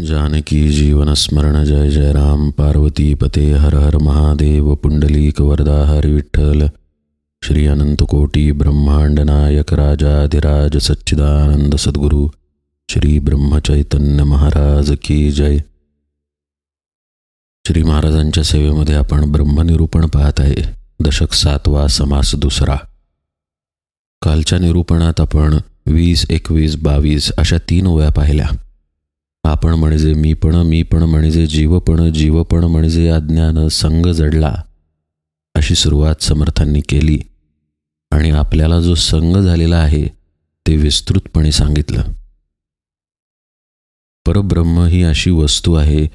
जानकी जीवन स्मरण जय जय राम। पार्वती पते हर हर महादेव। पुंडलीक वरदा हर विठ्ठल। श्री अनंत कोटी ब्रह्मांड नायक राजाधिराज सच्चिदानंद सद्गुरु। श्री ब्रह्मचैतन्य महाराज की जय। श्री महाराजांच्या सेवेमध्ये आपण ब्रह्मनिरूपण पाहत आहे. दशक सातवा समास दुसरा. कालच्या निरूपणात आपण वीस एकवीस बावीस अशा तीन ओव्या पाहिल्या. आपण म्हणजे मी पण मी पण म्हणजे जीवपण जीवपण म्हणजे अज्ञान संग जडला अशी सुरुवात समर्थांनी केली. आणि आपल्याला जो संग झालेला आहे ते विस्तृतपणे सांगितलं. परब्रह्म ही अशी वस्तू आहे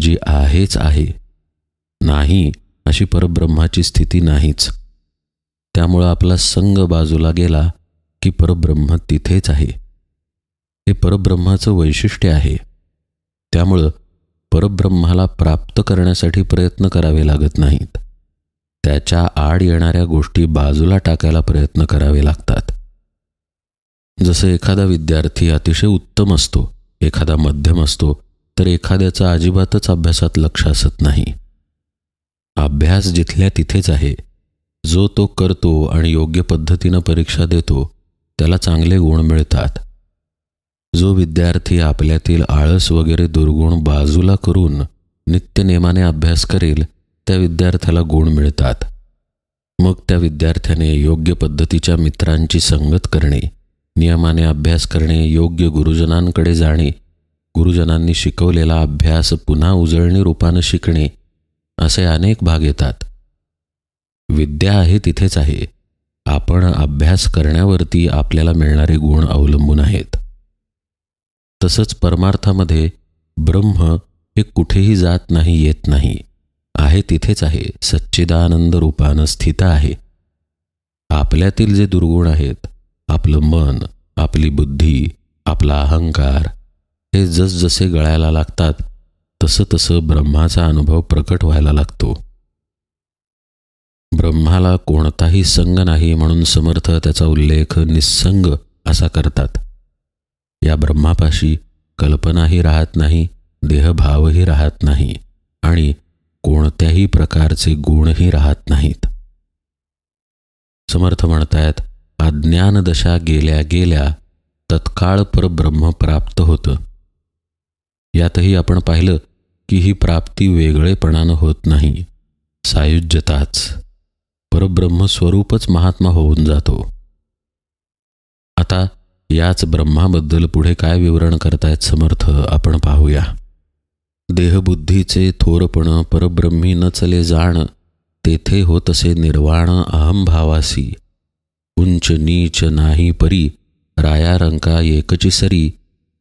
जी आहेच आहे. नाही अशी परब्रह्माची स्थिती नाहीच. त्यामुळं आपला संग बाजूला गेला की परब्रह्म तिथेच आहे. हे परब्रह्माचं वैशिष्ट्य आहे. त्यामुळं परब्रह्माला प्राप्त करण्यासाठी प्रयत्न करावे लागत नाहीत. त्याच्या आड येणाऱ्या गोष्टी बाजूला टाकायला प्रयत्न करावे लागतात. जसं एखादा विद्यार्थी अतिशय उत्तम असतो एखादा मध्यम असतो तर एखाद्याचा अजिबातच अभ्यासात लक्ष असत नाही. अभ्यास जिथल्या तिथेच आहे. जो तो करतो आणि योग्य पद्धतीनं परीक्षा देतो त्याला चांगले गुण मिळतात. जो विद्यार्थी आपल्यातील आळस वगैरे दुर्गुण बाजूला करून नित्यनेमाने अभ्यास करेल त्या विद्यार्थ्याला गुण मिळतात. मग त्या विद्यार्थ्याने योग्य पद्धतीच्या मित्रांची संगत करणे नियमाने अभ्यास करणे योग्य गुरुजनांकडे जाणे गुरुजनांनी शिकवलेला अभ्यास पुन्हा उजळणी रूपानं शिकणे असे अनेक भाग येतात. विद्या आहे तिथेच आहे. आपण अभ्यास करण्यावरती आपल्याला मिळणारे गुण अवलंबून आहेत. तसंच परमार्थामध्ये ब्रह्म हे कुठेही जात नाही येत नाही. आहे तिथेच आहे. सच्चिदानंद रूपानं स्थित आहे. आपल्यातील जे दुर्गुण आहेत आपलं मन आपली बुद्धी आपला अहंकार हे जसजसे गळायला लागतात तसं तसं ब्रह्माचा अनुभव प्रकट व्हायला लागतो. ब्रह्माला कोणताही संग नाही म्हणून समर्थ त्याचा उल्लेख निस्संग असा करतात. या ब्रह्मापाशी कल्पनाही राहत नाही देहभावही राहत नाही आणि कोणत्याही प्रकारचे गुणही राहत नाहीत. समर्थ म्हणतायत अज्ञानदशा गेल्या गेल्या तत्काळ परब्रह्म प्राप्त होतं. यातही आपण पाहिलं की ही प्राप्ती वेगळेपणानं होत नाही. सायुज्यताच. परब्रह्म स्वरूपच महात्मा होऊन जातो. आता याच ब्रह्माबद्दल पुढे काय विवरण करतायत समर्थ आपण पाहूया. देहबुद्धीचे थोरपण परब्रह्मी न चले जाण तेथे होतसे निर्वाण अहंभावासी उंच नीच नाही परी राया रंका एकची सरी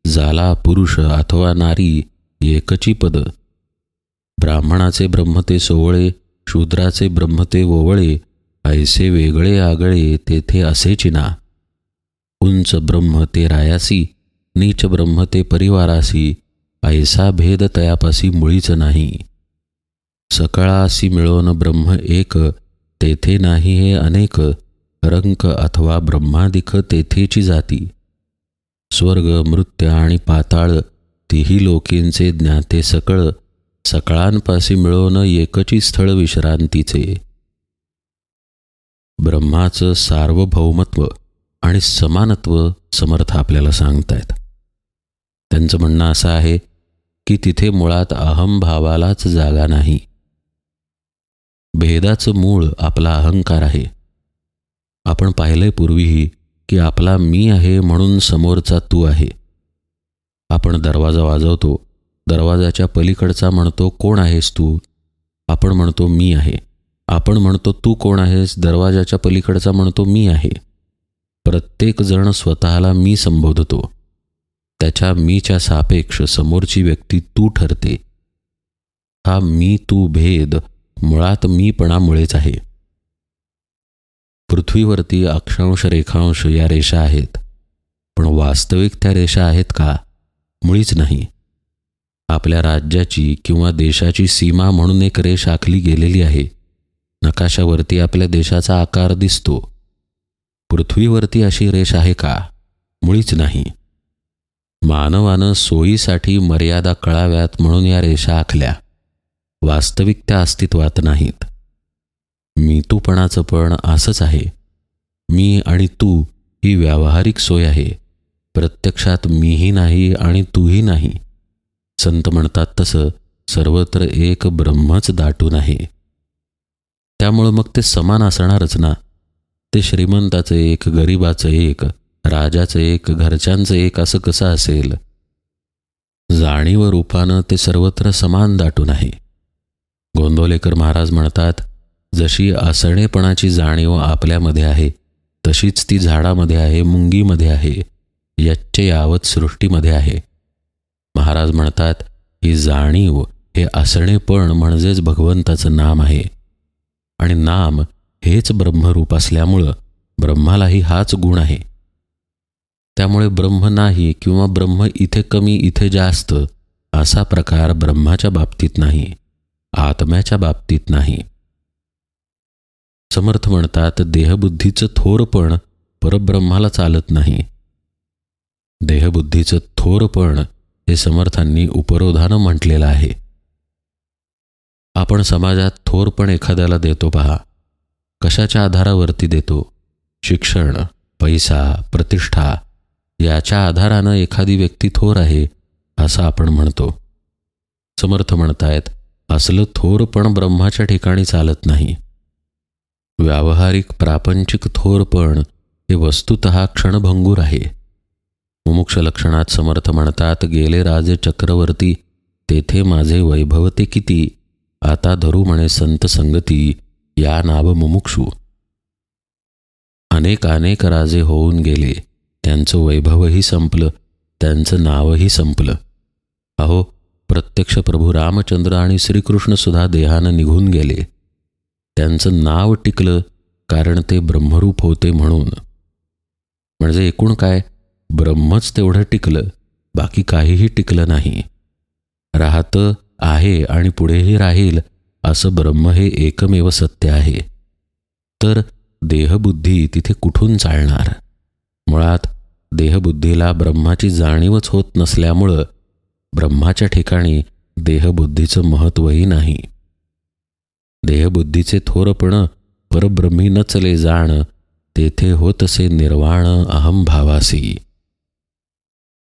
जाला पुरुष अथवा नारी एकची पद. ब्राह्मणाचे ब्रह्मते सोवळे शूद्राचे ब्रह्मते ओवळे ऐसे वेगळे आगळे तेथे असे चिना उंच ब्रह्म ते रायासी नीच ब्रह्म ते परिवारासी ऐसा भेद तयापासी मुळीच नाही. सकळासी मिळवून ब्रह्म एक तेथे नाही हे अनेक रंक अथवा ब्रह्मादिक तेथेची जाती. स्वर्ग मृत्य आणि पाताळ तिही लोकींचे ज्ञाते सकळ सकळांपासी मिळवून एकची स्थळ विश्रांतीचे. ब्रह्माचं सार्वभौमत्व आणि समानत्व समर्थ आपल्याला सांगतायत. त्यांचं म्हणणं असं आहे की तिथे मुळात अहमभावालाच जागा नाही. भेदाचं मूळ आपला अहंकार आहे. आपण पाहिलंय पूर्वीही की आपला मी आहे म्हणून समोरचा तू आहे. आपण दरवाजा वाजवतो दरवाजाच्या पलीकडचा म्हणतो कोण आहेस तू? आपण म्हणतो मी आहे. आपण म्हणतो तू कोण आहेस? दरवाजाच्या पलीकडचा म्हणतो मी आहे. प्रत्येकजण स्वतःला मी संबोधतो. त्याच्या मीच्या सापेक्ष समोरची व्यक्ती तू ठरते. हा मी तू भेद मुळात मीपणामुळेच आहे. पृथ्वीवरती अक्षांश रेखांश या रेषा आहेत. पण वास्तविक त्या रेषा आहेत का? मुळीच नाही. आपल्या राज्याची किंवा देशाची सीमा म्हणून एक रेष आखली गेलेली आहे. नकाशावरती आपल्या देशाचा आकार दिसतो. पृथ्वीवरती अशी रेष आहे का? मुळीच नाही. मानवानं सोयीसाठी मर्यादा कळाव्यात म्हणून या रेषा आखल्या. वास्तविक त्या अस्तित्वात नाहीत. मी तूपणाचं पण असंच आहे. मी आणि तू ही व्यावहारिक सोय आहे. प्रत्यक्षात मीही नाही आणि तूही नाही. संत म्हणतात तसं सर्वत्र एक ब्रह्मच दाटून आहे. त्यामुळं मग ते समान असणारच ना? ते श्रीमंताचं एक गरिबाचं एक राजाचं एक घरच्यांचं एक असं कसं असेल? जाणीव रूपानं ते सर्वत्र समान दाटून आहे गोंदवलेकर महाराज म्हणतात जशी असणेपणाची जाणीव आपल्यामध्ये आहे तशीच ती झाडामध्ये आहे मुंगीमध्ये आहे यच्चे यावत सृष्टीमध्ये आहे. महाराज म्हणतात ही जाणीव हे असणेपण म्हणजेच भगवंताचं नाम आहे. आणि नाम हेच ब्रह्मरूप असल्यामुळं ब्रह्मालाही हाच गुण आहे. त्यामुळे ब्रह्म नाही किंवा ब्रह्म इथे कमी इथे जास्त असा प्रकार ब्रह्माच्या बाबतीत नाही आत्म्याच्या बाबतीत नाही. समर्थ म्हणतात देहबुद्धीचं थोरपण परब्रह्माला चालत नाही. देहबुद्धीचं थोरपण हे समर्थांनी उपरोधानं म्हटलेलं आहे. आपण समाजात थोरपण एखाद्याला देतो पहा. कशाच्या आधारावरती देतो? शिक्षण पैसा प्रतिष्ठा याच्या आधारानं एखादी व्यक्ती थोर आहे असं आपण म्हणतो. समर्थ म्हणतायत असलं थोर पण ब्रह्माच्या ठिकाणी चालत नाही. व्यावहारिक प्रापंचिक थोरपण हे वस्तुत क्षणभंगूर आहे. मुमुक्ष लक्षणात समर्थ म्हणतात गेले राजे चक्रवर्ती तेथे माझे वैभवते किती? आता धरू म्हणे संत संगती या नाव मुमुक्षू अनेक अनेक राजे होऊन गेले. त्यांचं वैभवही संपलं. त्यांचं नावही संपलं. अहो प्रत्यक्ष प्रभू रामचंद्र आणि श्रीकृष्णसुद्धा देहानं निघून गेले. त्यांचं नाव टिकलं कारण ते ब्रह्मरूप होते म्हणून. म्हणजे एकूण काय? ब्रह्मच तेवढं टिकलं. बाकी काहीही टिकलं नाही. राहतं आहे आणि पुढेही राहील असं ब्रह्म हे एकमेव सत्य आहे. तर देहबुद्धी तिथे कुठून चालणार? मुळात देहबुद्धीला ब्रह्माची जाणीवच होत नसल्यामुळं ब्रह्माच्या ठिकाणी देहबुद्धीचं महत्त्वही नाही. देहबुद्धीचे थोरपण परब्रह्मी नचले जाण तेथे होतसे निर्वाण अहमभावासी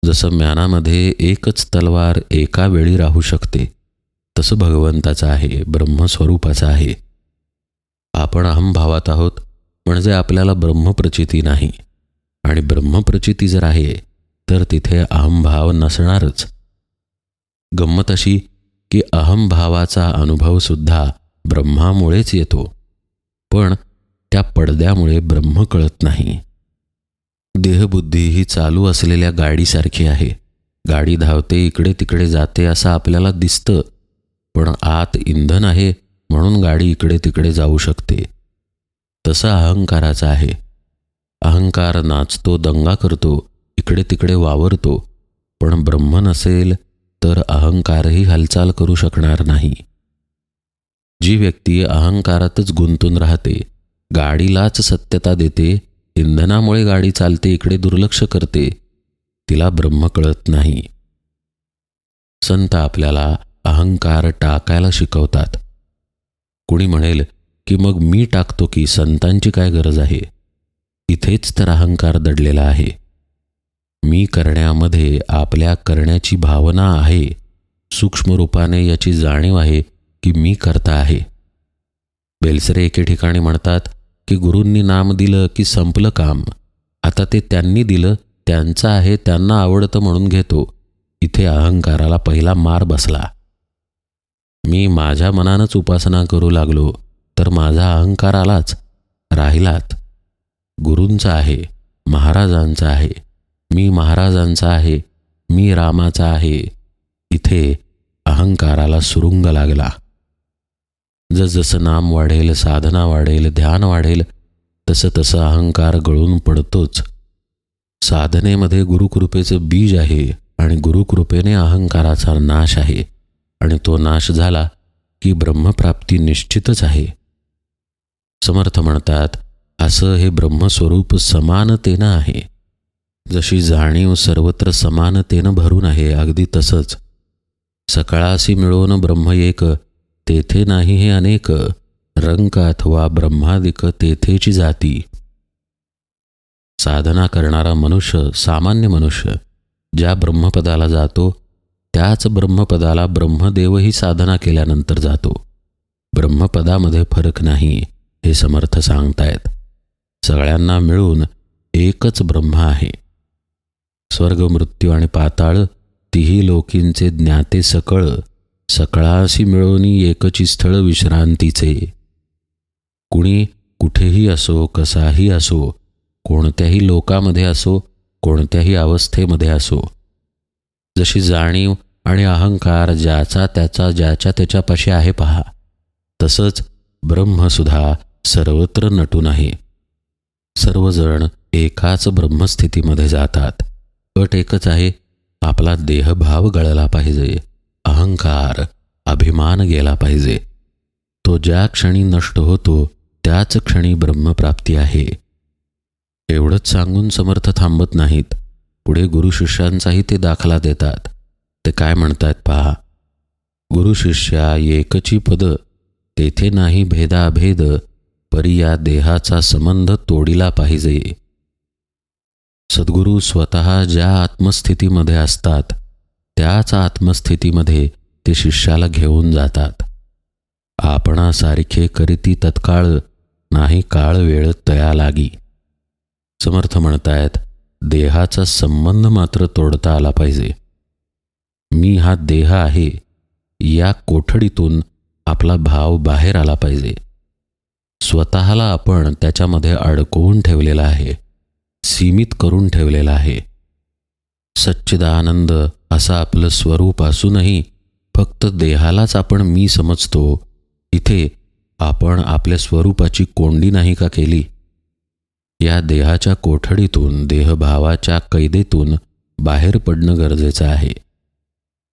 जसं म्यानामध्ये एकच तलवार एका वेळी राहू शकते तसं भगवंताचं आहे ब्रह्मस्वरूपाचं आहे. आपण अहमभावात आहोत म्हणजे आपल्याला ब्रह्मप्रचिती नाही. आणि ब्रह्मप्रचिती जर आहे तर तिथे अहमभाव नसणारच. गंमत अशी की अहमभावाचा अनुभवसुद्धा ब्रह्मामुळेच येतो. पण त्या पडद्यामुळे ब्रह्म कळत नाही. देहबुद्धी ही चालू असलेल्या गाडीसारखी आहे. गाडी धावते इकडे तिकडे जाते असं आपल्याला दिसतं. पण आत इंधन आहे म्हणून गाडी इकडे तिकडे जाऊ शकते. तसं अहंकाराचं आहे. अहंकार नाचतो दंगा करतो इकडे तिकडे वावरतो. पण ब्रह्म नसेल तर अहंकारही हालचाल करू शकणार नाही. जी व्यक्ती अहंकारातच गुंतून राहते गाडीलाच सत्यता देते इंधनामुळे गाडी चालते इकडे दुर्लक्ष करते तिला ब्रह्म कळत नाही. संत आपल्याला अहंकार टाकायला शिकवतात. कुणी म्हणेल की मग मी टाकतो की संतांची काय गरज आहे? इथेच तर अहंकार दडलेला आहे. मी करण्यामध्ये आपल्या करण्याची भावना आहे. सूक्ष्म रूपाने याची जाणीव आहे की मी करता आहे. बेलसरे एके ठिकाणी म्हणतात की गुरूंनी नाम दिलं की संपलं काम. आता ते त्यांनी दिलं त्यांचं आहे त्यांना आवडतं म्हणून घेतो. इथे अहंकाराला पहिला मार बसला. मी माझ्या मनानंच उपासना करू लागलो तर माझा अहंकार आलाच राहिलात. गुरूंचा आहे महाराजांचा आहे मी महाराजांचा आहे मी रामाचा आहे. इथे अहंकाराला सुरुंग लागला. जसजसं नाम वाढेल साधना वाढेल ध्यान वाढेल तसं तसं अहंकार गळून पडतोच. साधनेमध्ये गुरुकृपेचं बीज आहे आणि गुरुकृपेने अहंकाराचा नाश आहे. आणि तो नाश झाला की ब्रह्मप्राप्ती निश्चितच आहे. समर्थ म्हणतात असं हे ब्रह्मस्वरूप समानतेनं आहे. जशी जाणीव सर्वत्र समानतेनं भरून आहे अगदी तसंच. सकाळाशी मिळवून ब्रह्म एक तेथे नाही हे अनेक. रंक अथवा ब्रह्मादिक तेथेची जाती. साधना करणारा मनुष्य सामान्य मनुष्य ज्या ब्रह्मपदाला जातो त्याच ब्रह्मपदाला ब्रह्मदेवही साधना केल्यानंतर जातो. ब्रह्मपदामध्ये फरक नाही हे समर्थ सांगतायत. सगळ्यांना मिळून एकच ब्रह्म आहे. स्वर्ग मृत्यू आणि पाताळ तिही लोकींचे ज्ञाते सकळ सकळाशी मिळवणी एकची स्थळ विश्रांतीचे. कुणी कुठेही असो कसाही असो कोणत्याही लोकामध्ये असो कोणत्याही अवस्थेमध्ये असो. जशी जाणीव आणि अहंकार ज्याचा त्याचा ज्याच्या त्याच्यापाशी आहे पहा. तसंच ब्रह्मसुद्धा सर्वत्र नटून आहे सर्वजण एकाच ब्रह्मस्थितीमध्ये जातात. अट एकच आहे आपला देहभाव गळला पाहिजे अहंकार अभिमान गेला पाहिजे. तो ज्या क्षणी नष्ट होतो त्याच क्षणी ब्रह्मप्राप्ती आहे. एवढंच सांगून समर्थ थांबत नाहीत. पुढे गुरु शिष्यांचाही ते दाखला देतात. ते काय म्हणतात पहा? गुरु शिष्या एकची पद तेथे नाही भेदाभेद परी या देहाचा संबंध तोडिला पाहिजे. सद्गुरू स्वतः ज्या आत्मस्थितीमध्ये असतात त्याच आत्मस्थितीमध्ये ते शिष्याला घेऊन जातात. आपणासारखे करीती तत्काळ नाही काळ वेळ तया लागी समर्थ म्हणतायत देहाचा संबंध मात्र तोडता आला पाहिजे. मी हा देह आहे या कोठडीतून आपला भाव बाहेर आला पाहिजे. स्वतःला आपण त्याच्यामध्ये अडकवून ठेवलेला आहे सीमित करून ठेवलेला आहे. सच्चिदानंद असं आपलं स्वरूप असूनही फक्त देहालाच आपण मी समजतो. इथे आपण आपल्या स्वरूपाची कोंडी नाही का केली? या देहाच्या कोठडीतून देहभावाच्या कैदेतून बाहेर पडणं गरजेचं आहे.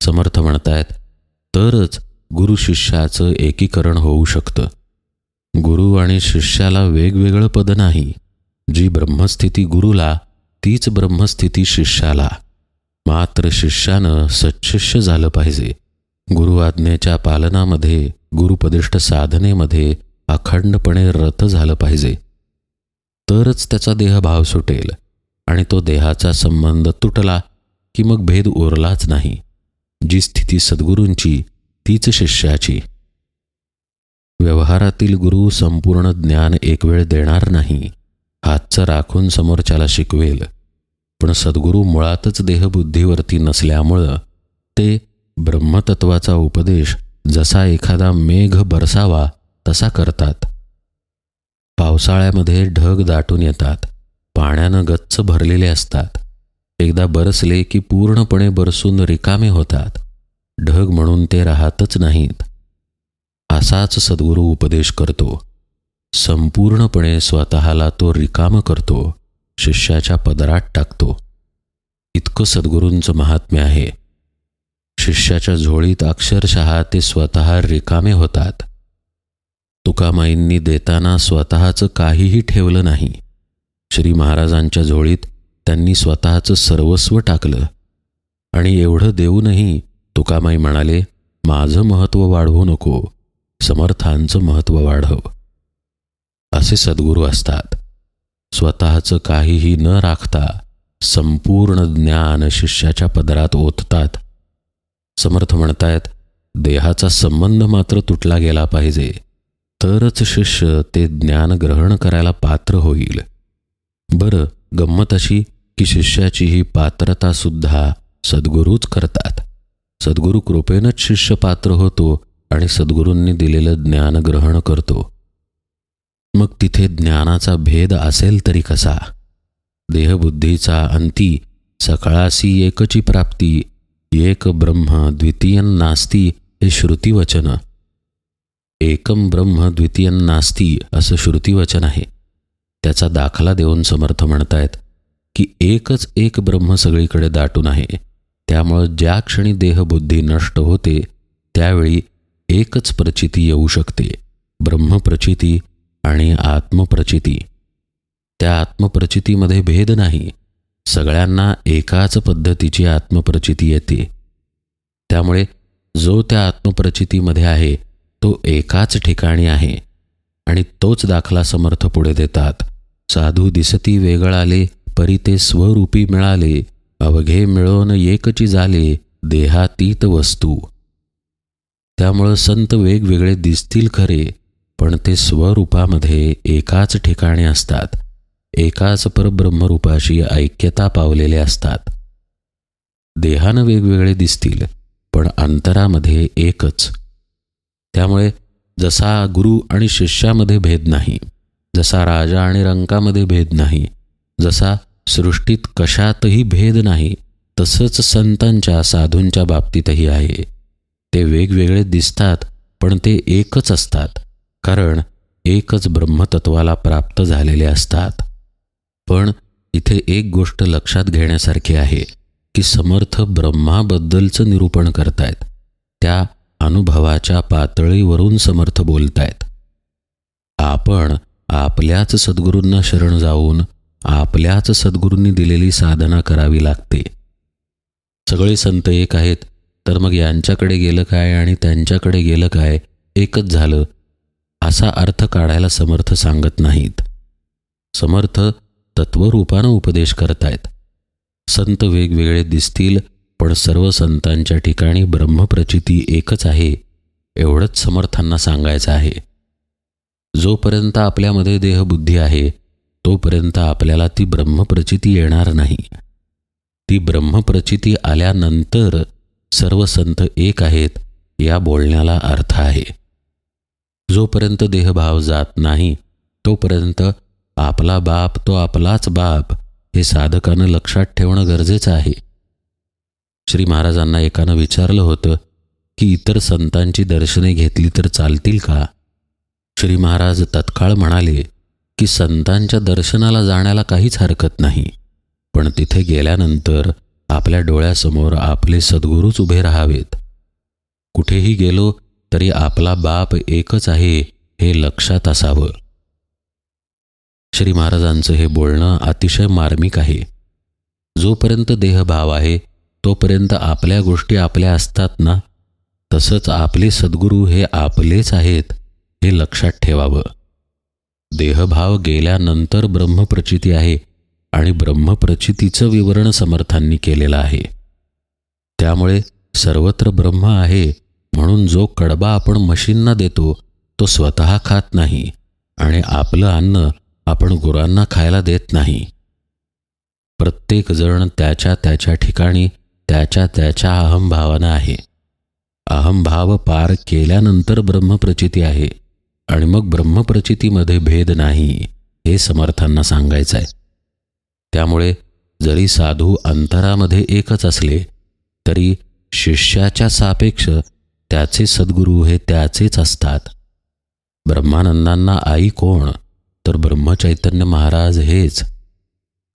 समर्थ म्हणतायत. तरच गुरु शिष्याचं एकीकरण होऊ शकतं. गुरु आणि शिष्याला वेगवेगळं पद नाही. जी ब्रह्मस्थिती गुरुला तीच ब्रह्मस्थिती शिष्याला. मात्र शिष्यानं सच्छिष्य झालं पाहिजे. गुरु आज्ञेच्या पालनामध्ये गुरुपदिष्ट साधनेमध्ये अखंडपणे रथ झालं पाहिजे. तरच त्याचा देहभाव सुटेल आणि तो देहाचा संबंध तुटला की मग भेद उरलाच नाही. जी स्थिती सद्गुरूंची तीच शिष्याची. व्यवहारातील गुरु संपूर्ण ज्ञान एक वेळ देणार नाही हातचं राखून समोरच्याला शिकवेल. पण सद्गुरू मुळातच देहबुद्धीवरती नसल्यामुळं ते ब्रह्मतत्वाचा उपदेश जसा एखादा मेघ बरसावा तसा करतात. पावसाळ्यामध्ये ढग दाटून येतात पाण्यानं गच्च भरलेले असतात. एकदा बरसले की पूर्णपणे बरसून रिकामे होतात. ढग म्हणून ते राहतच नाहीत. असाच सद्गुरू उपदेश करतो. संपूर्णपणे स्वतःला तो रिकाम करतो. शिष्याच्या पदरात टाकतो. इतकं सद्गुरूंचं महात्म्य आहे. शिष्याच्या झोळीत अक्षरशः ते स्वतः रिकामे होतात. तुकामाईंनी देताना स्वतःचं काहीही ठेवलं नाही. श्री महाराजांच्या झोळीत त्यांनी स्वतःचं सर्वस्व टाकलं. आणि एवढं देऊनही तुकामाई म्हणाले माझं महत्त्व वाढवू नको समर्थांचं महत्त्व वाढव. असे सद्गुरू असतात. स्वतःचं काहीही न राखता संपूर्ण ज्ञान शिष्याच्या पदरात ओततात. समर्थ म्हणतायत देहाचा संबंध मात्र तुटला गेला पाहिजे तरच शिष्य ते ज्ञान ग्रहण करायला पात्र होईल. बरं गंमत अशी की शिष्याची ही पात्रतासुद्धा सद्गुरूच करतात. सद्गुरू कृपेनंच शिष्य पात्र होतो आणि सद्गुरूंनी दिलेलं ज्ञान ग्रहण करतो. मग तिथे ज्ञानाचा भेद असेल तरी कसा? देहबुद्धीचा अंती सकाळासी एकची प्राप्ती एक ब्रह्म द्वितीयन नास्ती हे श्रुतिवचन. एकम ब्रह्म द्वितीयन नास्ती असं श्रुतिवचन आहे. त्याचा दाखला देऊन समर्थ म्हणतायत की एकच एक ब्रह्म सगळीकडे दाटून आहे. त्यामुळं ज्या क्षणी देहबुद्धी नष्ट होते त्यावेळी एकच प्रचिती येऊ शकते ब्रह्मप्रचिती आणि आत्मप्रचिती. त्या आत्मप्रचितीमध्ये भेद नाही. सगळ्यांना एकाच पद्धतीची आत्मप्रचिती येते. त्यामुळे जो त्या आत्मप्रचितीमध्ये आहे तो एकाच ठिकाणी आहे आणि तोच दाखला समर्थ पुढे देतात. साधू दिसती वेगळाले परी ते स्वरूपी मिळाले अवघे मिळवून एकची झाले देहातीत वस्तू. त्यामुळं संत वेगवेगळे दिसतील खरे पण ते स्वरूपामध्ये एकाच ठिकाणी असतात. एकाच परब्रह्मरूपाशी ऐक्यता पावलेले असतात. देहानं वेगवेगळे दिसतील पण अंतरामध्ये एकच. त्यामुळे जसा गुरु आणि शिष्यामध्ये भेद नाही जसा राजा आणि रंकामध्ये भेद नाही जसा सृष्टीत कशातही भेद नाही तसंच संतांच्या साधूंच्या बाबतीतही आहे. ते वेगवेगळे दिसतात पण ते एकच असतात कारण एकच ब्रह्मतत्वाला प्राप्त झालेले असतात. पण इथे एक गोष्ट लक्षात घेण्यासारखी आहे की समर्थ ब्रह्माबद्दलचं निरूपण करतायत. त्या अनुभवाच्या पातळीवरून समर्थ बोलतायत. आपण आपल्याच सद्गुरूंना शरण जाऊन आपल्याच सद्गुरूंनी दिलेली साधना करावी लागते. सगळे संत एक आहेत तर मग यांच्याकडे गेलं काय आणि त्यांच्याकडे गेलं काय? एकच झालं. असा अर्थ काढायला समर्थ सांगत नाहीत. समर्थ तत्वरूपानं उपदेश करतायत. संत वेगवेगळे दिसतील पण सर्व संतांच्या ठिकाणी ब्रह्मप्रचिती एकच आहे एवढंच समर्थांना सांगायचं आहे. जोपर्यंत आपल्यामध्ये देहबुद्धी आहे तोपर्यंत आपल्याला ती ब्रह्मप्रचिती येणार नाही. ती ब्रह्मप्रचिती आल्यानंतर सर्व संत एक आहेत या बोलण्याला अर्थ आहे. जोपर्यंत देहभाव जात नाही तोपर्यंत आपला बाप तो आपलाच बाप हे साधकानं लक्षात ठेवणं गरजेचं आहे. श्री महाराजांना एकानं विचारलं होतं की इतर संतांची दर्शने घेतली तर चालतील का? श्री महाराज तत्काळ म्हणाले की संतांच्या दर्शनाला जाण्याला काहीच हरकत नाही. पण तिथे गेल्यानंतर आपल्या डोळ्यासमोर आपले सद्गुरूच उभे राहावेत. कुठेही गेलो तरी आपला बाप एकच आहे हे लक्षात असावं. श्री महाराजांचं हे बोलणं अतिशय मार्मिक आहे. जोपर्यंत देहभाव आहे तोपर्यंत आपल्या गोष्टी आपल्या असतात ना? तसंच आपले सद्गुरू हे आपलेच आहेत हे लक्षात ठेवावं. देहभाव गेल्यानंतर ब्रह्मप्रचिती आहे आणि ब्रह्मप्रचितीचं विवरण समर्थांनी केलेलं आहे. त्यामुळे सर्वत्र ब्रह्म आहे म्हणून जो कडबा आपण मशीनना देतो तो स्वतः खात नाही आणि आपलं अन्न आपण गुरांना खायला देत नाही. प्रत्येकजण त्याच्या त्याच्या ठिकाणी त्याच्या त्याच्या अहमभावानं आहे. अहमभाव पार केल्यानंतर ब्रह्मप्रचिती आहे. आणि मग ब्रह्मप्रचितीमध्ये भेद नाही हे समर्थांना सांगायचं आहे त्यामुळे जरी साधू अंतरामध्ये एकच असले तरी शिष्याच्या सापेक्ष त्याचे सद्गुरू हे त्याचेच असतात. ब्रह्मानंदांना आई कोण तर ब्रह्मचैतन्य महाराज हेच.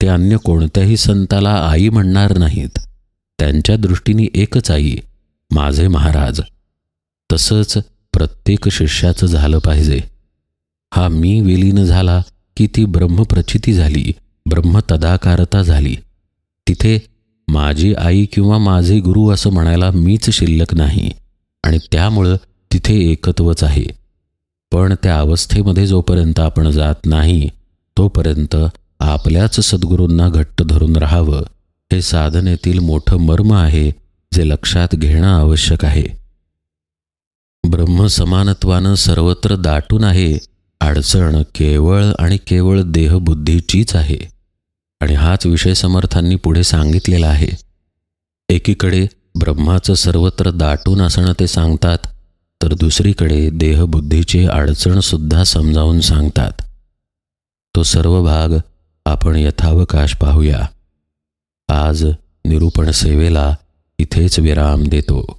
ते अन्य कोणत्याही संताला आई म्हणणार नाहीत. त्यांच्या दृष्टीने एकच आई माझे महाराज. तसंच प्रत्येक शिष्याचं झालं पाहिजे. हा मी विलीन झाला की ती ब्रह्मप्रचिती झाली ब्रह्मतदाकारता झाली. तिथे माझी आई किंवा माझे गुरु असं म्हणायला मीच शिल्लक नाही आणि त्यामुळं तिथे एकत्वच आहे. पण त्या अवस्थेमध्ये जोपर्यंत आपण जात नाही तोपर्यंत आपल्याच सद्गुरूंना घट्ट धरून राहावं हे साधनेतील मोठं मर्म आहे जे लक्षात घेणं आवश्यक आहे. ब्रह्मसमानत्वानं सर्वत्र दाटून आहे. अडचण केवळ आणि केवळ देहबुद्धीचीच आहे. आणि हाच विषय समर्थांनी पुढे सांगितलेला आहे. एकीकडे ब्रह्माचं सर्वत्र दाटून असणं ते सांगतात तर दुसरीकडे देहबुद्धीची अडचणसुद्धा समजावून सांगतात. तो सर्व भाग आपण यथावकाश पाहूया. आज निरूपण सेवेला इथेच विराम देतो.